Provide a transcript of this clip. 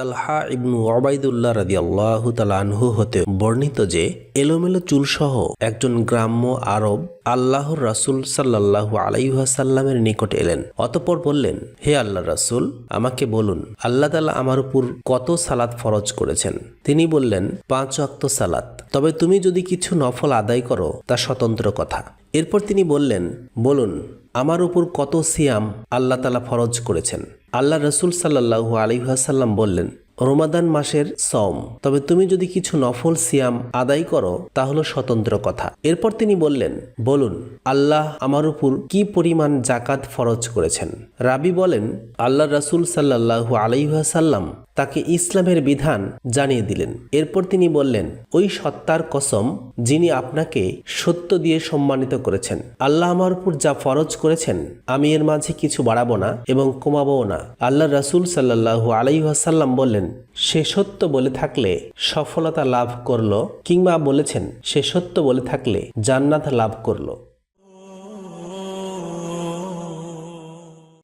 তালহা ইবনু ওবায়দুল্লাহ রাদি আল্লাহ আনহু হতে বর্ণিত যে, এলোমেলো চুলসহ একজন গ্রাম্য আরব আল্লাহর রাসূল সাল্লাল্লাহু আলাইহাসাল্লামের নিকট এলেন। অতপর বললেন, হে আল্লাহ রাসূল, আমাকে বলুন, আল্লাহ তালা আমার উপর কত সালাত ফরজ করেছেন? তিনি বললেন, পাঁচ অক্ত সালাত। তবে তুমি যদি কিছু নফল আদায় করো, তা স্বতন্ত্র কথা। এরপর তিনি বললেন, বলুন আমার উপর কত সিয়াম আল্লাহ তালা ফরজ করেছেন। আল্লাহ রসুল সাল্লাহু আলিহাসাল্লাম বললেন রমাদান মাসের সম তবে তুমি যদি কিছু নফল সিয়াম আদায় করো তা হলো স্বতন্ত্র কথা। এরপর তিনি বললেন, বলুন, আল্লাহ আমার উপর কি পরিমাণ জাকাত ফরজ করেছেন? রাবি বলেন, আল্লাহ রসুল সাল্লাহু আলাইহাসাল্লাম তাকে ইসলামের বিধান জানিয়ে দিলেন। এরপর তিনি বললেন, ওই সত্তার কসম যিনি আপনাকে সত্য দিয়ে সম্মানিত করেছেন, আল্লাহ আমার উপর যা ফরজ করেছেন, আমি এর মাঝে কিছু বাড়াবো না এবং কমাবও না। আল্লাহ রাসুল সাল্লাহু আলাইহাসাল্লাম বললেন সে সত্য বলে থাকলে সফলতা লাভ করল, কিংবা বলেছেন, সে সত্য বলে থাকলে জান্নাত লাভ করল।